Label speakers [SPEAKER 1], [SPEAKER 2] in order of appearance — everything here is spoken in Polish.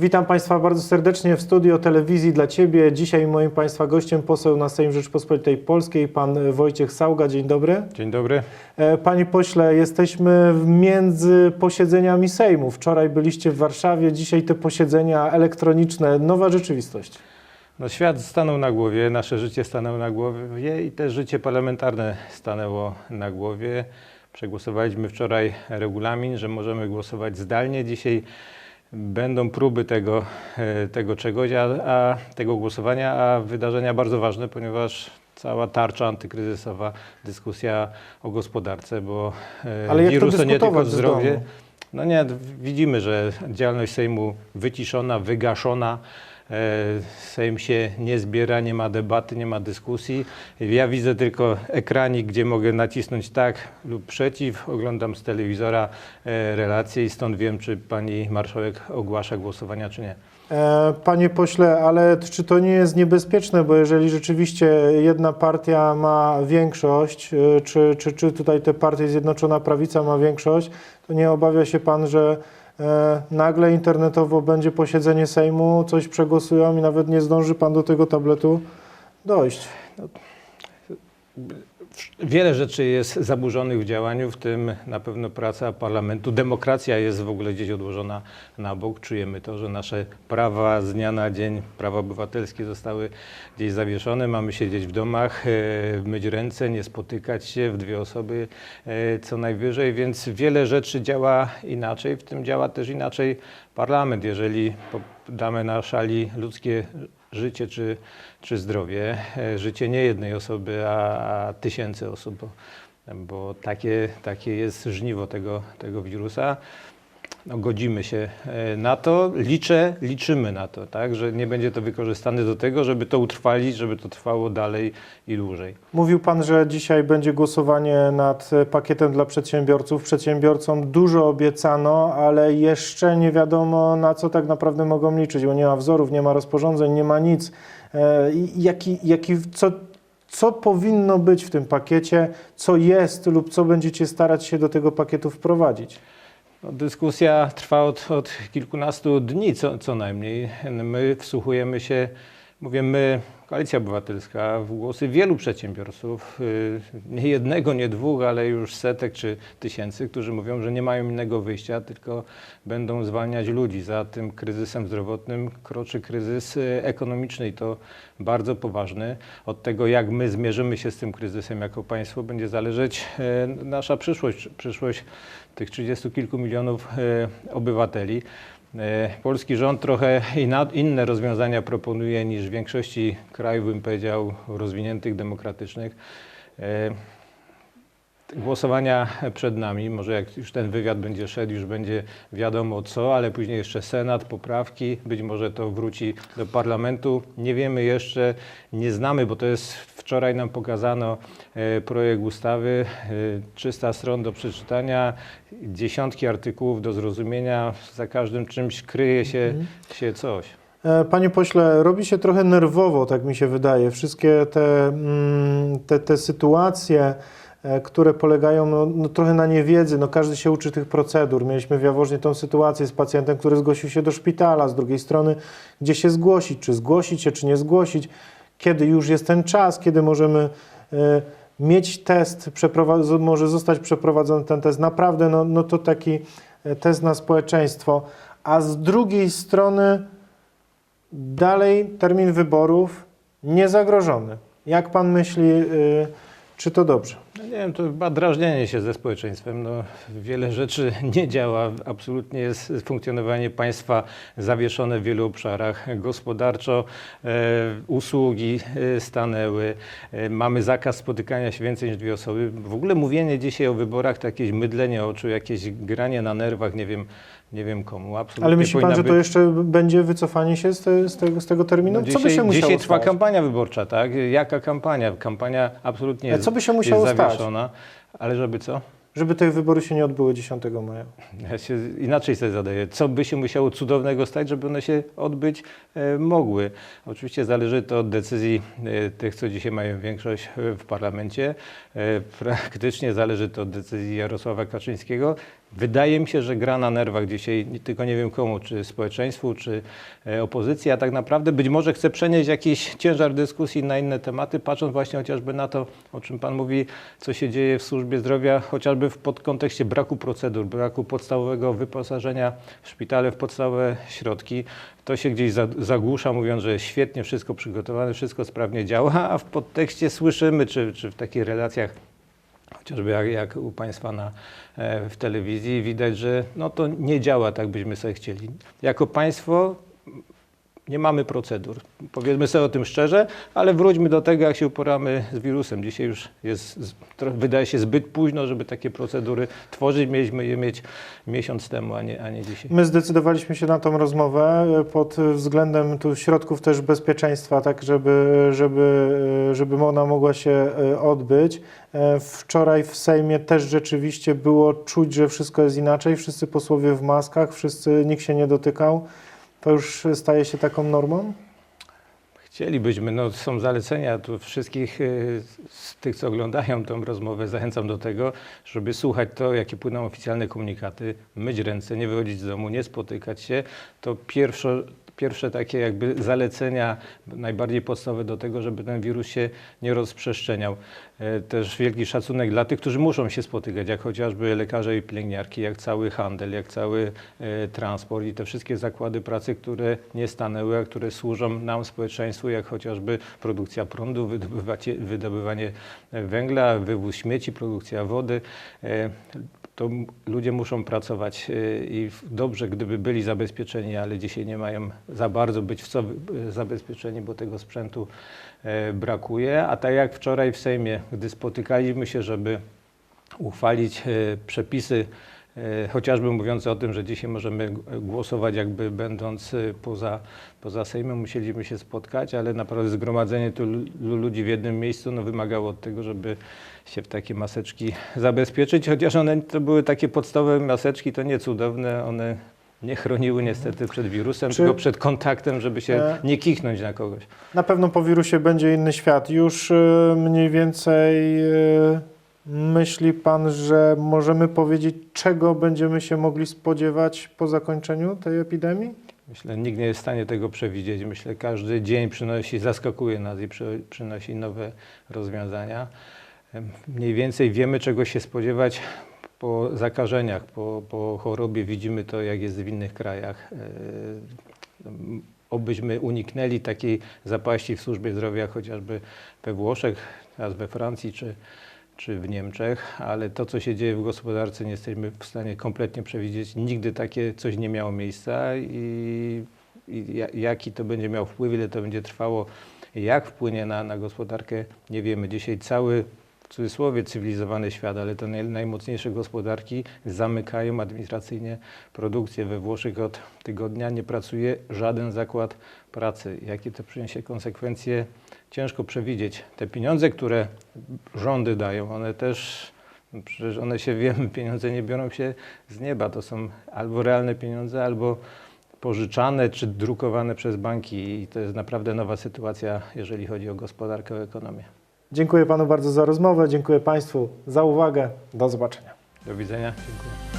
[SPEAKER 1] Witam Państwa bardzo serdecznie w studio telewizji dla Ciebie. Dzisiaj moim Państwa gościem poseł na Sejm Rzeczpospolitej Polskiej, pan Wojciech Sauga. Dzień dobry.
[SPEAKER 2] Dzień dobry.
[SPEAKER 1] E, Panie pośle, jesteśmy między posiedzeniami Sejmu. Wczoraj byliście w Warszawie, dzisiaj te posiedzenia elektroniczne. Nowa rzeczywistość.
[SPEAKER 2] No, świat stanął na głowie, nasze życie stanęło na głowie i też życie parlamentarne stanęło na głowie. Przegłosowaliśmy wczoraj regulamin, że możemy głosować zdalnie. Dzisiaj będą próby tego, e, tego czegoś, a, a tego głosowania, a wydarzenia bardzo ważne, ponieważ cała tarcza antykryzysowa, dyskusja o gospodarce, bo e,
[SPEAKER 1] Ale to
[SPEAKER 2] wirus to nie tylko zdrowie. No nie, widzimy, że działalność Sejmu wyciszona, wygaszona. E, Sejm się nie zbiera, nie ma debaty, nie ma dyskusji. Ja widzę tylko ekranik, gdzie mogę nacisnąć tak lub przeciw. Oglądam z telewizora e, relacje i stąd wiem, czy pani marszałek ogłasza głosowania, czy nie.
[SPEAKER 1] E, Panie pośle, ale czy to nie jest niebezpieczne, bo jeżeli rzeczywiście jedna partia ma większość, czy, czy, czy tutaj te partie Zjednoczona Prawica ma większość, to nie obawia się pan, że nagle internetowo będzie posiedzenie Sejmu, coś przegłosują i nawet nie zdąży pan do tego tabletu dojść?
[SPEAKER 2] Wiele rzeczy jest zaburzonych w działaniu, w tym na pewno praca parlamentu. Demokracja jest w ogóle gdzieś odłożona na bok. Czujemy to, że nasze prawa z dnia na dzień, prawa obywatelskie zostały gdzieś zawieszone. Mamy siedzieć w domach, e, myć ręce, nie spotykać się w dwie osoby e, co najwyżej, więc wiele rzeczy działa inaczej. W tym działa też inaczej parlament. Jeżeli damy na szali ludzkie życie czy, czy zdrowie, e, życie nie jednej osoby, a, tysięcy osób, bo, bo takie, takie jest żniwo tego, tego wirusa. No, godzimy się e, na to, liczę, liczymy na to, tak, że nie będzie to wykorzystane do tego, żeby to utrwalić, żeby to trwało dalej i dłużej.
[SPEAKER 1] Mówił Pan, że dzisiaj będzie głosowanie nad e, pakietem dla przedsiębiorców. Przedsiębiorcom dużo obiecano, ale jeszcze nie wiadomo na co tak naprawdę mogą liczyć, bo nie ma wzorów, nie ma rozporządzeń, nie ma nic. E, Jaki, jaki, co, co powinno być w tym pakiecie, co jest lub co będziecie starać się do tego pakietu wprowadzić?
[SPEAKER 2] Dyskusja trwa od, od kilkunastu dni co, co najmniej. My wsłuchujemy się, mówię my, Koalicja Obywatelska, w głosy wielu przedsiębiorców, y, nie jednego, nie dwóch, ale już setek czy tysięcy, którzy mówią, że nie mają innego wyjścia, tylko będą zwalniać ludzi. Za tym kryzysem zdrowotnym kroczy kryzys y, ekonomiczny i to bardzo poważny. Od tego, jak my zmierzymy się z tym kryzysem jako państwo, będzie zależeć y, nasza przyszłość, przyszłość tych 30 kilku milionów obywateli. E, Polski rząd trochę inne rozwiązania proponuje niż w większości krajów, bym powiedział, rozwiniętych, demokratycznych. E, Głosowania przed nami, może jak już ten wywiad będzie szedł, już będzie wiadomo co, ale później jeszcze Senat, poprawki, być może to wróci do parlamentu. Nie wiemy jeszcze, nie znamy, bo to jest wczoraj nam pokazano e, projekt ustawy, e, 300 stron do przeczytania, dziesiątki artykułów do zrozumienia, za każdym czymś kryje się, się coś.
[SPEAKER 1] E, Panie pośle, robi się trochę nerwowo, tak mi się wydaje. Wszystkie te, mm, te, te sytuacje, e, które polegają no, no, trochę na niewiedzy, no każdy się uczy tych procedur. Mieliśmy w Jaworznie tą sytuację z pacjentem, który zgłosił się do szpitala, z drugiej strony gdzie się zgłosić, czy zgłosić się, czy nie zgłosić, kiedy już jest ten czas, kiedy możemy e, mieć test, może zostać przeprowadzony ten test. Naprawdę, no, no to taki e, test na społeczeństwo. A z drugiej strony Dalej termin wyborów niezagrożony. Jak pan myśli, y, czy to dobrze?
[SPEAKER 2] No nie wiem, to chyba drażnienie się ze społeczeństwem. No, wiele rzeczy nie działa. Absolutnie jest funkcjonowanie państwa zawieszone w wielu obszarach. Gospodarczo e, usługi e, stanęły. E, mamy zakaz spotykania się więcej niż dwie osoby. W ogóle mówienie dzisiaj o wyborach to jakieś mydlenie oczu, jakieś granie na nerwach, nie wiem, nie wiem komu. Absolutnie
[SPEAKER 1] Ale myśli pan, że to jeszcze będzie wycofanie się z, te, z, tego, z tego terminu?
[SPEAKER 2] no
[SPEAKER 1] co by się musiało
[SPEAKER 2] dzisiaj trwa
[SPEAKER 1] stać?
[SPEAKER 2] kampania wyborcza, tak? Jaka kampania? Kampania absolutnie jest,
[SPEAKER 1] co by się musiało
[SPEAKER 2] jest
[SPEAKER 1] stać?
[SPEAKER 2] Zawieszona. Ale żeby co?
[SPEAKER 1] Żeby te wybory się nie odbyły 10 maja.
[SPEAKER 2] Ja się inaczej sobie zadaję. Co by się musiało cudownego stać, żeby one się odbyć e, mogły? Oczywiście zależy to od decyzji e, tych, co dzisiaj mają większość e, w parlamencie. Praktycznie zależy to od decyzji Jarosława Kaczyńskiego. Wydaje mi się, że gra na nerwach dzisiaj, tylko nie wiem komu, czy społeczeństwu, czy e, opozycji, a tak naprawdę być może chce przenieść jakiś ciężar dyskusji na inne tematy, patrząc właśnie chociażby na to, o czym Pan mówi, co się dzieje w służbie zdrowia, chociażby w kontekście braku procedur, braku podstawowego wyposażenia w szpitale w podstawowe środki. To się gdzieś za- zagłusza, mówiąc, że świetnie wszystko przygotowane, wszystko sprawnie działa, a w podtekście słyszymy, czy, czy w takich relacjach chociażby jak, jak u Państwa na, e, w telewizji, widać, że no to nie działa tak, byśmy sobie chcieli. Jako państwo nie mamy procedur. Powiedzmy sobie o tym szczerze, ale wróćmy do tego, jak się uporamy z wirusem. Dzisiaj już jest, wydaje się zbyt późno, żeby takie procedury tworzyć. Mieliśmy je mieć miesiąc temu, a nie, a nie dzisiaj.
[SPEAKER 1] My zdecydowaliśmy się na tą rozmowę e, pod względem tu środków też bezpieczeństwa, tak żeby, żeby, e, żeby ona mogła się e, odbyć. Wczoraj w Sejmie też rzeczywiście było czuć, że wszystko jest inaczej. Wszyscy posłowie w maskach, wszyscy, nikt się nie dotykał. To już staje się taką normą?
[SPEAKER 2] Chcielibyśmy, no są zalecenia tu wszystkich y, z tych, co oglądają tę rozmowę, zachęcam do tego, żeby słuchać to, jakie płyną oficjalne komunikaty, myć ręce, nie wychodzić z domu, nie spotykać się. To pierwsze, pierwsze takie jakby zalecenia, najbardziej podstawowe do tego, żeby ten wirus się nie rozprzestrzeniał. E, Też wielki szacunek dla tych, którzy muszą się spotykać, jak chociażby lekarze i pielęgniarki, jak cały handel, jak cały e, transport i te wszystkie zakłady pracy, które nie stanęły, a które służą nam, społeczeństwu, jak chociażby produkcja prądu, wydobywanie e, węgla, wywóz śmieci, produkcja wody. To ludzie muszą pracować e, i dobrze, gdyby byli zabezpieczeni, ale dzisiaj nie mają za bardzo być w co wy- zabezpieczeni, bo tego sprzętu e, brakuje. A tak jak wczoraj w Sejmie, gdy spotykaliśmy się, żeby uchwalić e, przepisy, chociażby mówiące o tym, że dzisiaj możemy głosować jakby będąc e, poza, poza Sejmem, musieliśmy się spotkać, ale naprawdę zgromadzenie tylu ludzi w jednym miejscu no, wymagało od tego, żeby się w takie maseczki zabezpieczyć, chociaż one to były takie podstawowe maseczki, to nie cudowne, one nie chroniły niestety przed wirusem,
[SPEAKER 1] Czy-
[SPEAKER 2] tylko przed kontaktem, żeby się
[SPEAKER 1] E,
[SPEAKER 2] nie kichnąć na kogoś.
[SPEAKER 1] Na pewno po wirusie będzie inny świat. Już e, mniej więcej e, myśli Pan, że możemy powiedzieć, czego będziemy się mogli spodziewać po zakończeniu tej epidemii?
[SPEAKER 2] Myślę, nikt nie jest w stanie tego przewidzieć. Myślę, każdy dzień przynosi, zaskakuje nas i przy, przynosi nowe rozwiązania. Mniej więcej wiemy, czego się spodziewać po zakażeniach, po, po chorobie. Widzimy to, jak jest w innych krajach. E, Obyśmy uniknęli takiej zapaści w służbie zdrowia, chociażby we Włoszech, teraz we Francji czy, czy w Niemczech, ale to, co się dzieje w gospodarce, nie jesteśmy w stanie kompletnie przewidzieć. Nigdy takie coś nie miało miejsca i, i ja- jaki to będzie miał wpływ, ile to będzie trwało, jak wpłynie na, na gospodarkę, nie wiemy. Dzisiaj cały, w cudzysłowie, cywilizowany świat, ale te naj, najmocniejsze gospodarki zamykają administracyjnie produkcję. We Włoszech od tygodnia nie pracuje żaden zakład pracy. Jakie to przyniesie konsekwencje, ciężko przewidzieć. Te pieniądze, które rządy dają, one też, no przecież one się, wiemy, pieniądze nie biorą się z nieba. To są albo realne pieniądze, albo pożyczane czy drukowane przez banki i to jest naprawdę nowa sytuacja, jeżeli chodzi o gospodarkę, o ekonomię.
[SPEAKER 1] Dziękuję Panu bardzo za rozmowę, dziękuję Państwu za uwagę. Do zobaczenia.
[SPEAKER 2] Do widzenia. Dziękuję.